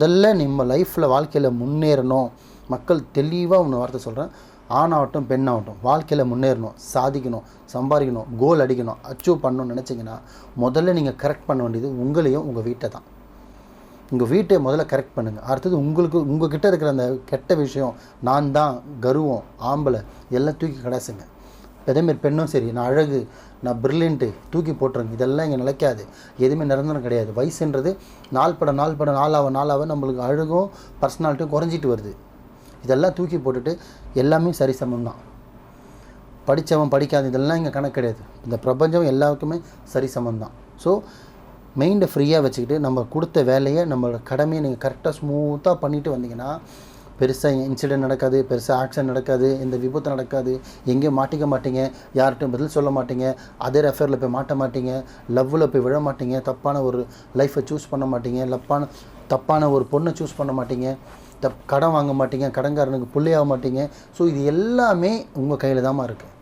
முதல்ல நம்ம லைஃப்பில் வாழ்க்கையில் முன்னேறணும். மக்கள் தெளிவாக ஒன்று வார்த்தை சொல்கிறேன் ஆணாகட்டும் பெண்ணாகட்டும் வாழ்க்கையில் முன்னேறணும் சாதிக்கணும் சம்பாதிக்கணும் கோல் அடிக்கணும் அச்சீவ் பண்ணணும்னு நினச்சிங்கன்னா முதல்ல நீங்கள் கரெக்ட் பண்ண வேண்டியது உங்களையும் உங்கள் வீட்டை தான் உங்கள் வீட்டை முதல்ல கரெக்ட் பண்ணுங்கள் அடுத்தது உங்களுக்கு உங்கள் கிட்டே இருக்கிற அந்த கெட்ட விஷயம் நான் தான் கர்வம் ஆம்பளை எல்லாம் தூக்கி கடைசுங்க. அதேமாரி பெண்ணும் சரி நான் அழகு நான் பிரில்லியன்ட்டு தூக்கி போட்டுருங்க. இதெல்லாம் இங்கே நிலைக்காது. எதுவுமே நிரந்தரம் கிடையாது. வயசுன்றது நாள் பட நாள் பட நாளாக நாளாக நம்மளுக்கு அழகும் பர்சனாலிட்டியும் குறைஞ்சிட்டு வருது. இதெல்லாம் தூக்கி போட்டுட்டு எல்லாமே சரி சமம் தான் படித்தவன் படிக்காத இதெல்லாம் இங்கே கணக்கு கிடையாது. இந்த பிரபஞ்சம் எல்லாருக்குமே சரி சமம் தான் ஸோ மைண்டை ஃப்ரீயாக வச்சுக்கிட்டு நம்ம கொடுத்த வேலையை நம்மளோட கடமையை நீங்கள் கரெக்டாக ஸ்மூத்தாக பண்ணிட்டு வந்தீங்கன்னா பெருசாக இன்சிடென்ட் நடக்காது பெருசாக ஆக்சிடென்ட் நடக்காது இந்த விபத்து நடக்காது. எங்கேயும் மாட்டிக்க மாட்டீங்க. யார்கிட்டையும் பதில் சொல்ல மாட்டீங்க. அதே ரெஃபரில் போய் மாட்ட மாட்டீங்க. லவ்வில் போய் விழ மாட்டீங்க. தப்பான ஒரு லைஃப்பை சூஸ் பண்ண மாட்டீங்க. லப்பான தப்பான ஒரு பொண்ணை சூஸ் பண்ண மாட்டீங்க. தப் கடன் வாங்க மாட்டீங்க. கடன்காரனுக்கு பிள்ளையாக மாட்டீங்க. ஸோ இது எல்லாமே உங்கள் கையில் தான் இருக்குது